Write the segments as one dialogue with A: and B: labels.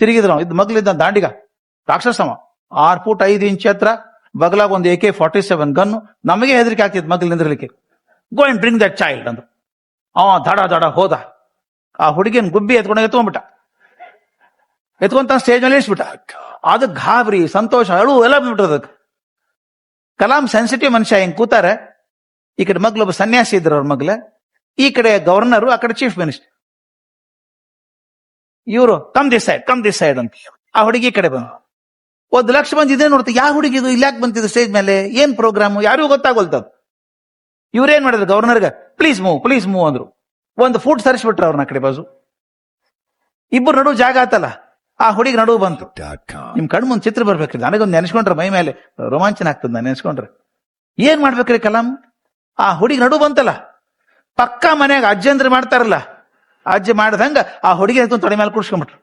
A: ತಿರುಗಿದ್ರು ಇದು ಮಗ್ಲಿದ್ದ ದಾಂಡಿಗ, ರಾಕ್ಷಸವ. ಆರ್ ಫುಟ್ ಐದು ಇಂಚ್ ಹತ್ರ ಬಗಲಾಗ ಒಂದು A K forty seven gun ನಮಗೆ ಹೆದರಿಕೆ ಆಗ್ತಿತ್ತು ಮಗ್ಲು ನಿಂದ್ರಲಿಕ್ಕೆ. Go and bring that child ಅಂದ್ರು. ಅವ ದಡ ದಡ ಹೋದ. ಆ ಹುಡುಗಿನ ಗುಬ್ಬಿ ಎತ್ಕೊಂಡ ಎತ್ಕೊಂಡ್ಬಿಟ್ಟ. ಎತ್ಕೊಂತ ಸ್ಟೇಜ್ ಮೇಲೆ ಇಳಿಸ್ಬಿಟ್ಟ. ಅದು ಗಾಬರಿ, ಸಂತೋಷ, ಅಳು ಎಲ್ಲ ಬಿಟ್ಬಿಟ್ರು ಅದಕ್ಕೆ. ಕಲಾಂ ಸೆನ್ಸಿಟಿವ್ ಮನುಷ್ಯ ಹೆಂಗ್ ಕೂತಾರೆ. ಈ ಕಡೆ ಮಗ್ಲೊಬ್ಬ ಸನ್ಯಾಸಿ ಇದ್ರು ಅವ್ರ ಮಗ್ಲ. ಈ ಕಡೆ ಗವರ್ನರು ಆ ಕಡೆ ಚೀಫ್ ಮಿನಿಸ್ಟರ್ ಇವರು come this side come this side ಅಂತ ಆ ಹುಡುಗಿ ಕಡೆ ಬಂದು ಒಂದು ಲಕ್ಷ ಮಂದಿ ಇದೇ ನೋಡ್ತಾ ಯಾವ ಹುಡುಗಿ ಇದು ಇಲ್ಲಾಕ್ ಬಂತಿದ್ರು ಸ್ಟೇಜ್ ಮೇಲೆ ಏನ್ ಪ್ರೋಗ್ರಾಮ್ ಯಾರಿಗೂ ಗೊತ್ತಾಗೋಲ್ತದ ಇವ್ರೇನ್ ಮಾಡಿದ್ರು ಗವರ್ನರ್ಗೆ ಪ್ಲೀಸ್ ಮೂವ್ ಪ್ಲೀಸ್ ಮೂವ್ ಅಂದ್ರು. ಒಂದು ಫುಟ್ ಸರಿಸ್ಬಿಟ್ರು ಅವ್ರನ್ನ ಕಡೆ ಬಾಜು. ಇಬ್ಬರು ನಡು ಜಾಗ ಆತಲ್ಲ ಆ ಹುಡುಗಿ ನಡು ಬಂತು. ನಿಮ್ ಕಣ್ ಮುಂದ್ ಚಿತ್ರ ಬರ್ಬೇಕ್ರಿ ನನಗೊಂದು ನೆನೆಸ್ಕೊಂಡ್ರೆ ಮೈ ಮೇಲೆ ರೋಮಾಂಚನ ಆಗ್ತದ ನಾನು ನೆನೆಸ್ಕೊಂಡ್ರೆ. ಏನ್ ಮಾಡ್ಬೇಕ್ರಿ ಕಲಾಂ? ಆ ಹುಡುಗಿ ನಡು ಬಂತಲ್ಲ ಪಕ್ಕ ಮನೆಯಾಗ ಅಜ್ಜಂದ್ರೆ ಮಾಡ್ತಾರಲ್ಲ ಅಜ್ಜಿ ಮಾಡ್ದಂಗ ಆ ಹುಡುಗಿ ಎತ್ಕೊಂಡ್ ತೊಡೆ ಮೇಲೆ ಕುಡ್ಸ್ಕೊಂಡ್ಬಿಟ್ರು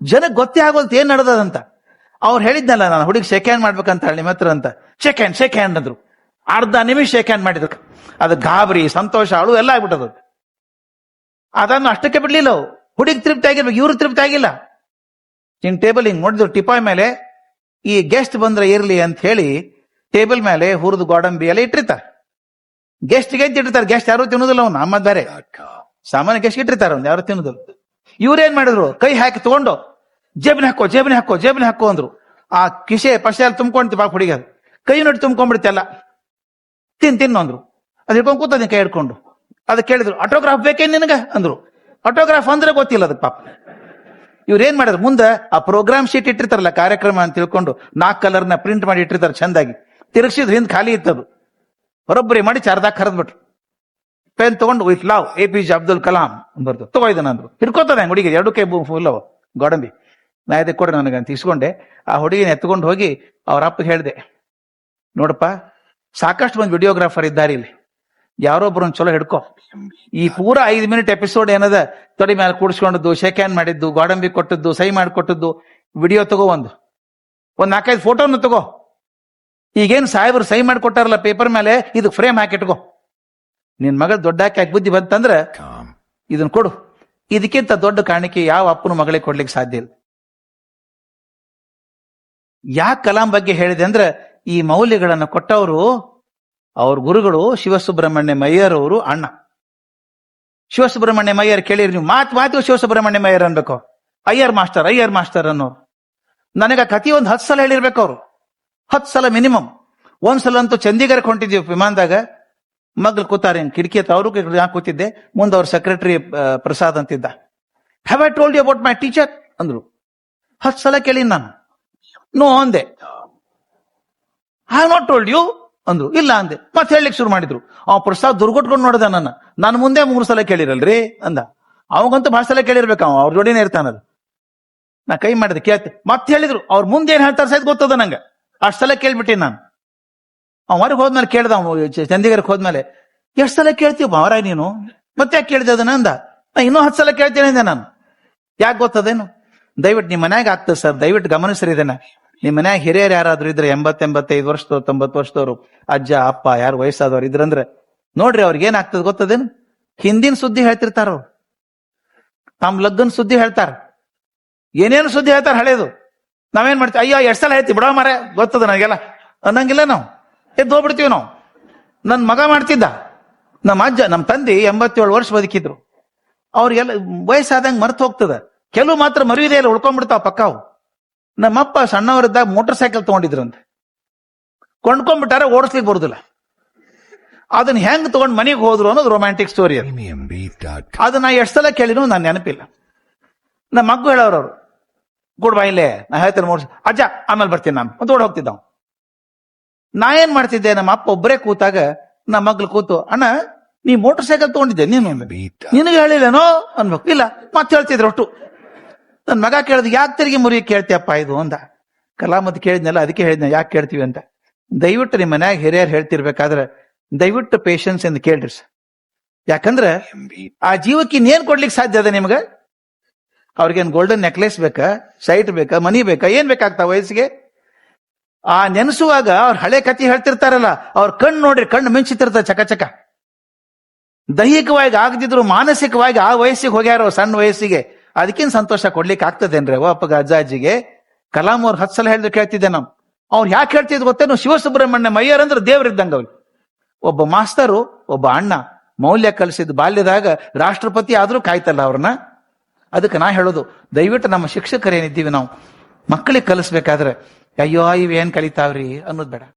A: ಜನಕ್ಕೆ ಗೊತ್ತೇ ಆಗೋದು ಏನ್ ನಡೆದದಂತ. ಅವ್ರು ಹೇಳಿದ್ನಲ್ಲ ನಾನು, ಹುಡುಗಿ ಶೇಕ್ ಹ್ಯಾಂಡ್ ಮಾಡ್ಬೇಕಂತ ಹೇಳಿ ನಿಮ್ಮ ಹತ್ರ ಅಂತ. ಶೇಕ್ ಹ್ಯಾಂಡ್ ಶೇಕ್ ಹ್ಯಾಂಡ್ ಅಂದ್ರು. ಅರ್ಧ ನಿಮಿಷ ಶೇಕ್ ಹ್ಯಾಂಡ್ ಮಾಡಿದ್ರು. ಅದು ಗಾಬರಿ, ಸಂತೋಷ, ಅಳು ಎಲ್ಲ ಆಗ್ಬಿಟ್ಟದ ಅದನ್ನು ಅಷ್ಟಕ್ಕೆ ಬಿಡ್ಲಿಲ್ಲ ಹುಡುಗಿ ತೃಪ್ತಿ ಆಗಿರ್ಬೇಕು, ಇವ್ರು ತೃಪ್ತಿ ಆಗಿಲ್ಲ. ಹಿಂಗ್ ಟೇಬಲ್ ಹಿಂಗ್ ನೋಡಿದ್ರು, ಟಿಪಾಯ್ ಮೇಲೆ ಈ ಗೆಸ್ಟ್ ಬಂದ್ರೆ ಇರ್ಲಿ ಅಂತ ಹೇಳಿ ಟೇಬಲ್ ಮೇಲೆ ಹುರಿದು ಗೋಡಂಬಿ ಎಲ್ಲ ಇಟ್ಟಿರ್ತಾರೆ. ಗೆಸ್ಟ್ಗೆ ಅಂತ ಇಟ್ಟಿರ್ತಾರೆ ಗೆಸ್ಟ್ ಯಾರು ತಿನ್ನೋದಿಲ್ಲ ಅವ್ನು ನಮ್ಮ ಬೇರೆ. ಸಾಮಾನ್ಯ ಗೆಸ್ಟ್ ಇಟ್ಟಿರ್ತಾರೆ ಅವ್ನು, ಯಾರು ತಿನ್ನೋದು ಇವ್ರೇನ್ ಮಾಡಿದ್ರು? ಕೈ ಹಾಕಿ ತಗೊಂಡು, ಜೇಬಿನ ಹಾಕೋ ಜೇಬಿನ ಹಾಕೋ ಜೇಬಿನ ಹಾಕೋ ಅಂದ್ರು. ಆ ಕಿಸೆ ಪಸೆ ಎಲ್ಲ ತುಂಬ್ಕೊಂಡ್ತಿ ಪಾಪ ಹುಡುಗಿ ಅದು. ಕೈ ನೋಡಿ ತುಂಬ್ಕೊಂಡ್ಬಿಡ್ತಲ್ಲ ತಿನ್ ತಿನ್ನು ಅಂದ್ರು. ಅದ್ ಹಿಡ್ಕೊಂಡು ಕೂತದ ಕೈ ಹಿಡ್ಕೊಂಡು. ಅದಕ್ಕೆ ಕೇಳಿದ್ರು ಆಟೋಗ್ರಾಫ್ ಬೇಕೇನ್ ನಿನಗ? ಅಂದ್ರು. ಆಟೋಗ್ರಾಫ್ ಅಂದ್ರೆ ಗೊತ್ತಿಲ್ಲ ಅದಕ್ಕೆ ಪಾಪ. ಇವ್ರೇನ್ ಮಾಡಿದ್ರು? ಮುಂದೆ ಆ ಪ್ರೋಗ್ರಾಮ್ ಶೀಟ್ ಇಟ್ಟಿರ್ತಾರಲ್ಲ, ಕಾರ್ಯಕ್ರಮ ಅಂತ ತಿಳ್ಕೊಂಡು ನಾಲ್ಕು ಕಲರ್ನ ಪ್ರಿಂಟ್ ಮಾಡಿ ಇಟ್ಟಿರ್ತಾರೆ, ಚಂದಾಗಿ. ತಿರುಗಿಸಿದ್ರು, ಹಿಂದ್ ಖಾಲಿ ಇತ್ತದು ಬರೋಬ್ಬರಿ ಮಾಡಿ, ಚಾರ್ದಾಗ ಕರೆದ್ಬಿಟ್ರು. ಪೆನ್ ತಗೊಂಡು with love A P J Abdul Kalam ಬರ್ದು ತಗೋ ಇದನ್ನ ಅಂದ್ರು. ಹಿಡ್ಕೋತಾರೆ ಹುಡುಗಿ ಎರಡು ಕೈ ಫುಲ್ ಅವ, ಗೋಡಂಬಿ. ನಾ ಇದೆ ಕೊಡ್ರಿ ನನಗೆ ಅಂತ ಇಸ್ಕೊಂಡೆ. ಆ ಹುಡುಗಿನ ಎತ್ಕೊಂಡು ಹೋಗಿ ಅವ್ರ ಅಪ್ಪಗೆ ಹೇಳಿದೆ, ನೋಡಪ್ಪ, ಸಾಕಷ್ಟು ಮಂದಿ ವಿಡಿಯೋಗ್ರಾಫರ್ ಇದ್ದಾರೆ ಇಲ್ಲಿ. ಯಾರೊಬ್ಬರನ್ನ ಚಲೋ ಹಿಡ್ಕೊ. ಈ ಪೂರ ಐದು ಮಿನಿಟ್ ಎಪಿಸೋಡ್ ಏನದ? ತೊಡಿ ಮೇಲೆ ಕೂಡಿಸ್ಕೊಂಡದ್ದು ಶೇಕ್ ಹ್ಯಾಂಡ್ ಮಾಡಿದ್ದು, ಗೋಡಂಬಿ ಕೊಟ್ಟದ್ದು ಸಹಿ ಮಾಡಿಕೊಟ್ಟದ್ದು ವಿಡಿಯೋ ತಗೋ ಒಂದು. ಒಂದ್ ನಾಲ್ಕೈದು ಫೋಟೋನು ತಗೋ. ಈಗೇನು ಸಾಹೇಬ್ರು ಸಹಿ ಮಾಡಿಕೊಟ್ಟಾರಲ್ಲ ಪೇಪರ್ ಮೇಲೆ ಇದು ಫ್ರೇಮ್ ಹಾಕಿಟ್ಕೋ ನಿನ್ ಮಗ ದೊಡ್ಡ ಹಾಕಿ ಬುದ್ಧಿ ಬಂತಂದ್ರೆ ಇದನ್ನ ಕೊಡು. ಇದಕ್ಕಿಂತ ದೊಡ್ಡ ಕಾಣಿಕೆ ಯಾವ ಅಪ್ಪನ ಮಗಳಿಗೆ ಕೊಡ್ಲಿಕ್ಕೆ ಸಾಧ್ಯ ಇಲ್ಲ. ಯಾಕೆ ಕಲಾಂ ಬಗ್ಗೆ ಹೇಳಿದೆ ಅಂದ್ರೆ ಈ ಮೌಲ್ಯಗಳನ್ನು ಕೊಟ್ಟವರು ಅವ್ರ ಗುರುಗಳು ಶಿವಸುಬ್ರಹ್ಮಣ್ಯ ಮಯ್ಯರ್ ಅವರು ಅಣ್ಣ. ಶಿವಸುಬ್ರಹ್ಮಣ್ಯ ಮಯ್ಯರ್ ಕೇಳಿರಿ ನೀವು. ಮಾತು ಮಾತು ಶಿವಸುಬ್ರಹ್ಮಣ್ಯ ಮಯ್ಯರ್ ಅನ್ಬೇಕು. ಅಯ್ಯರ್ ಮಾಸ್ಟರ್ ಅಯ್ಯರ್ ಮಾಸ್ಟರ್ ಅನ್ನೋರು. ನನಗೆ ಕತಿ ಒಂದು ಹತ್ತು ಸಲ ಹೇಳಿರ್ಬೇಕು ಅವರು. ಹತ್ತು ಸಲ ಮಿನಿಮಮ್. ಒಂದ್ಸಲ ಅಂತೂ ಚಂಡೀಗಢಕ್ಕೆ ಹೊಂಟಿದ್ವಿ ವಿಮಾನದಾಗ. ಮಗ್ಳು ಕೂತಾರೆ ಕಿಟಕಿ ಹತ್ರ ಅವರು ನಾ ಕೂತಿದ್ದೆ? ಮುಂದೆ ಅವ್ರ ಸೆಕ್ರೆಟರಿ ಪ್ರಸಾದ್ ಅಂತಿದ್ದ. Have I told you about my teacher ಅಂದ್ರು. ಹತ್ತು ಸಲ ಕೇಳಿ ನಾನು. ನೋ ಅಂದೆ. ಐ ನಾಟ್ ಟೋಲ್ಡ್ ಯು ಅಂದ್ರು. ಇಲ್ಲ, ಅಂದೆ. ಮತ್ತೆ ಹೇಳಲಿಕ್ಕೆ ಶುರು ಮಾಡಿದ್ರು. ಆ, ಪ್ರಸಾದ್ ದುರ್ಗೊಟ್ಕೊಂಡು ನೋಡಿದ ನನ್ನ ನಾನು ಮುಂದೆ ಮೂರು ಸಲ ಕೇಳಿರಲ್ರಿ? ಅಂದ. ಅವಾಗಂತೂ ಭಾಳ ಸಲ ಕೇಳಿರ್ಬೇಕು ಅವ. ಅವ್ರ ಜೋಡಿನೇ ಇರ್ತಾನಲ್ಲ. ನಾ ಕೈ ಮಾಡಿದೆ. ಕೇಳ್ತೆ. ಮತ್ತೆ ಹೇಳಿದ್ರು. ಅವ್ರ ಮುಂದೆ ಏನ್ ಹೇಳ್ತಾರೆ ಸಹಿತ ಗೊತ್ತದ ನಂಗೆ. ಅಷ್ಟ್ ಸಲ ಕೇಳ್ಬಿಟ್ಟೆ ನಾನು. ಹೊರಗೆ ಹೋದ್ಮೇಲೆ ಕೇಳ್ದ ಅವ್ನು ಚ- ಚಂಡೀಗಢಕ್ಕೆ ಹೋದ್ಮೇಲೆ, ಎಷ್ಟ್ ಸಲ ಕೇಳ್ತೀವಿ ಮಾವರಾಯ್ ನೀನು? ಮತ್ತೆ ಯಾಕೆ ಕೇಳಿದೆ ಅದನ್ನ ಅಂದ. ನಾ ಇನ್ನೂ ಹತ್ತು ಸಲ ಕೇಳ್ತೇನೆ ಅಂದೆ ನಾನು. ಯಾಕೆ ಗೊತ್ತದೇನು? ದಯವಿಟ್ಟು ನಿಮ್ಮ ಮನ್ಯಾಗ ಆಗ್ತದೆ ಸರ್, ದಯವಿಟ್ಟು ಗಮನಿಸ್ರಿ ಇದನ್ನ. ನಿಮ್ಮ ಮನ್ಯಾಗ ಹಿರಿಯರು ಯಾರಾದ್ರೂ ಇದ್ರೆ ಎಂಬತ್ ಎಂಬತ್ತೈದು ವರ್ಷದವ್ರು, ತೊಂಬತ್ತು ವರ್ಷದವ್ರು, ಅಜ್ಜ, ಅಪ್ಪ, ಯಾರು ವಯಸ್ಸಾದವ್ರು ಇದ್ರಂದ್ರೆ, ನೋಡ್ರಿ ಅವ್ರಿಗೆ ಏನಾಗ್ತದೆ ಗೊತ್ತದೇನು? ಹಿಂದಿನ ಸುದ್ದಿ ಹೇಳ್ತಿರ್ತಾರ ಅವ್ರು. ತಮ್ಮ ಲಗ್ಗನ್ ಸುದ್ದಿ ಹೇಳ್ತಾರ. ಏನೇನು ಸುದ್ದಿ ಹೇಳ್ತಾರ ಹಳೇದು. ನಾವೇನ್ ಮಾಡ್ತೀವಿ? ಅಯ್ಯೋ, ಎಷ್ಟು ಸಲ ಹೇಳ್ತಿ ಬಿಡೋ ಮಾರೇ ಗೊತ್ತದ ನನಗೆಲ್ಲ? ಅನ್ನಂಗಿಲ್ಲ ನಾವು. ಎದ್ದು ಹೋಗ್ಬಿಡ್ತೀವಿ ನಾವು. ನನ್ನ ಮಗ ಮಾಡ್ತಿದ್ದ. ನಮ್ಮ ಅಜ್ಜ, ನಮ್ಮ ತಂದೆ ಎಂಬತ್ತೇಳು ವರ್ಷ ಬದುಕಿದ್ರು. ಅವ್ರಿಗೆಲ್ಲ ವಯಸ್ಸಾದಂಗೆ ಮರ್ತು ಹೋಗ್ತದ. ಕೆಲವು ಮಾತ್ರ ಮರುವಿದೆ ಇಲ್ಲ, ಉಳ್ಕೊಂಡ್ಬಿಡ್ತಾವ ಪಕ್ಕಾವು. ನಮ್ಮಪ್ಪ ಸಣ್ಣವರಿದ್ದಾಗ ಮೋಟರ್ ಸೈಕಲ್ ತಗೊಂಡಿದ್ರಂತೆ. ಕೊಂಡ್ಕೊಂಡ್ಬಿಟ್ಟಾರೆ ಓಡಿಸ್ಲಿಕ್ಕೆ ಬರುದಿಲ್ಲ. ಅದನ್ನ ಹೆಂಗ್ ತಗೊಂಡ್ ಮನೆಗೆ ಹೋದ್ರು ಅನ್ನೋದು ರೊಮ್ಯಾಂಟಿಕ್ ಸ್ಟೋರಿ. ಅದನ್ನ ಎಷ್ಟು ಸಲ ಕೇಳಿನೂ ನಾನು ನೆನಪಿಲ್ಲ. ನಮ್ಮ ಮಗು ಹೇಳೋರು ಗುಡ್ ಬಾಯ್ಲೆ ನಾ ಹೇಳ್ತೇನೆ ಮೂರು ಅಜ್ಜ, ಆಮೇಲೆ ಬರ್ತೀನಿ ನಾನು. ಅಂತ ಓಡ್ ಹೋಗ್ತಿದ್ದ ಅವ್ನು. ನಾ ಏನ್ ಮಾಡ್ತಿದ್ದೆ? ನಮ್ಮ ಅಪ್ಪ ಒಬ್ಬರೇ ಕೂತಾಗ ನಮ್ಮ ಮಗ್ಳು ಕೂತು ಅಣ್ಣ ನೀ ಮೋಟರ್ ಸೈಕಲ್ ತಗೊಂಡಿದ್ದೆ ನೀನು. ನಿನಗೆ ಹೇಳಿಲ್ಲೇನೋ? ಅನ್ಬೇಕು ಇಲ್ಲ. ಮತ್ತೆ ಹೇಳ್ತಿದ್ರು ಒಟ್ಟು. ನನ್ ಮಗ ಕೇಳಿದ್ ಯಾಕೆ ತಿರುಗಿ ಮುರಿ ಕೇಳ್ತೀಯಪ್ಪ ಇದು? ಅಂದ. ಕಲಾಮತ್ ಕೇಳಿದ್ನಲ್ಲ ಅದಕ್ಕೆ ಹೇಳಿದ್ನ ಯಾಕೆ ಕೇಳ್ತೀವಿ? ಅಂತ. ದಯವಿಟ್ಟು ನಿಮ್ಮ ಮನ್ಯಾಗ ಹಿರಿಯರು ಹೇಳ್ತಿರ್ಬೇಕಾದ್ರೆ ದಯವಿಟ್ಟು ಪೇಶನ್ಸ್ ಎಂದು ಕೇಳ್ರಿ ಸರ್. ಯಾಕಂದ್ರೆ ಆ ಜೀವಕ್ಕೆ ಇನ್ನೇನ್ ಕೊಡ್ಲಿಕ್ಕೆ ಸಾಧ್ಯ ಅದ ನಿಮ್ಗೆ? ಅವ್ರಿಗೇನು ಗೋಲ್ಡನ್ ನೆಕ್ಲೆಸ್ ಬೇಕಾ ಸೈಟ್ ಬೇಕಾ ಮನಿ ಬೇಕಾ ಏನ್ ಬೇಕಾಗ್ತಾವ ವಯಸ್ಸಿಗೆ? ಆ ನೆನೆಸುವಾಗ ಅವ್ರ ಹಳೆ ಕಥೆ ಹೇಳ್ತಿರ್ತಾರಲ್ಲ, ಅವ್ರ ಕಣ್ಣು ನೋಡ್ರಿ ಕಣ್ಣು ಮಿಂಚಿತಿರ್ತ ಚಕ ಚಕ. ದೈಹಿಕವಾಗಿ ಆಗದಿದ್ರು ಮಾನಸಿಕವಾಗಿ ಆ ವಯಸ್ಸಿಗೆ ಹೋಗ್ಯಾರ ಸಣ್ಣ ವಯಸ್ಸಿಗೆ ಅದಕ್ಕಿಂತ ಸಂತೋಷ ಕೊಡ್ಲಿಕ್ಕೆ ಆಗ್ತದೇನ್ರಿ ಅಪ್ಪಗ ಅಜ್ಜ ಅಜ್ಜಿಗೆ ಕಲಾಂ ಅವ್ರು ಹತ್ತು ಸಲ ಹೇಳಿದ್ರು ಕೇಳ್ತಿದ್ದೆ ನಾವು. ಅವ್ರು ಯಾಕೆ ಹೇಳ್ತಿದ್ ಗೊತ್ತೇನು? ಶಿವಸುಬ್ರಹ್ಮಣ್ಯ ಮಯ್ಯರ್ ಅಂದ್ರೆ ದೇವರಿದ್ದಂಗ ಅವ್ರು. ಒಬ್ಬ ಮಾಸ್ತರು, ಒಬ್ಬ ಅಣ್ಣ, ಮೌಲ್ಯ ಕಲಿಸಿದ ಬಾಲ್ಯದಾಗ ರಾಷ್ಟ್ರಪತಿ ಆದ್ರೂ ಕಾಯ್ತಲ್ಲ ಅವ್ರನ್ನ? ಅದಕ್ಕೆ ನಾ ಹೇಳೋದು, ದಯವಿಟ್ಟು ನಮ್ಮ ಶಿಕ್ಷಕರೇನಿದ್ದೀವಿ ನಾವು ಮಕ್ಕಳಿಗೆ ಕಲಿಸ್ಬೇಕಾದ್ರೆ ಅಯ್ಯೋ ಇವೇನ್ ಕಲಿತಾವ್ರಿ ಅನ್ನೋದು ಬೇಡ.